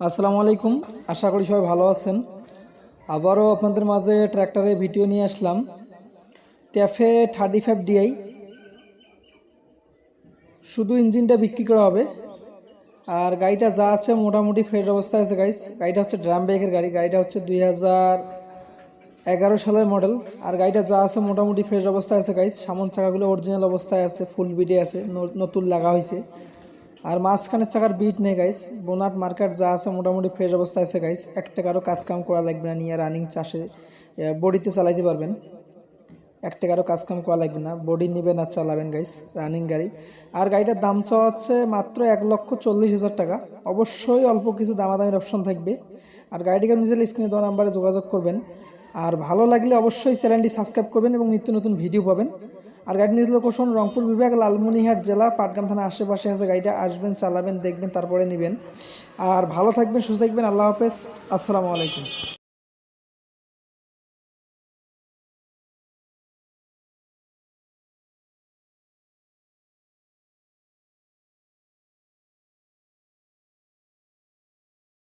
আসসালামু আলাইকুম। আশা করি সবাই ভালো আছেন। আবারও আপনাদের মাঝে ট্র্যাক্টরের ভিডিও নিয়ে আসলাম। TAFE thirty five DI. শুধু ইঞ্জিনটা বিক্রি করা হবে। আর গাড়িটা যা আছে মোটামুটি ফ্রেশ অবস্থায় আছে গাইস গাড়িটা হচ্ছে ড্রাম ব্যাগের গাড়ি। গাড়িটা হচ্ছে দুই হাজার এগারো সালের মডেল আর গাড়িটা যা আছে মোটামুটি ফ্রেশ অবস্থায় আছে গাইস সামন চাকাগুলো অরিজিনাল অবস্থায় আছে ফুল বিডে আছে নতুন লাগা হয়েছে আর মাঝখানের চাকার বিট নেই গাইস বোনাট মার্কেট যা আছে মোটামুটি ফ্রেশ অবস্থায় আছে গাইস এক টাকারও কাজ কাম করা লাগবে না, নিয়ে রানিং চাষে বডিতে চালাইতে পারবেন। এক টাকারও কাজ কাম করা লাগবে না বডি নেবেন আর চালাবেন গাইস রানিং গাড়ি। আর গাড়িটার দাম চাওয়া হচ্ছে মাত্র এক লক্ষ চল্লিশ হাজার টাকা। অবশ্যই অল্প কিছু দামাদামির অপশন থাকবে। আর গাড়িটিকে নিজের স্ক্রিনে দেওয়া নাম্বারে যোগাযোগ করবেন। আর ভালো লাগলে অবশ্যই চ্যানেলটি সাবস্ক্রাইব করবেন এবং নিত্য নতুন ভিডিও পাবেন। আর গাড়ি নিয়ে কোশন রংপুর বিভাগ লালমনিহাট জেলা, পাটগ্রাম থানার আশেপাশে আছে। গাড়িটা আসবেন, চালাবেন, দেখবেন, তারপরে নেবেন। আর ভালো থাকবেন, সুস্থ থাকবেন। আল্লাহ হাফেজ। আসসালামু আলাইকুম।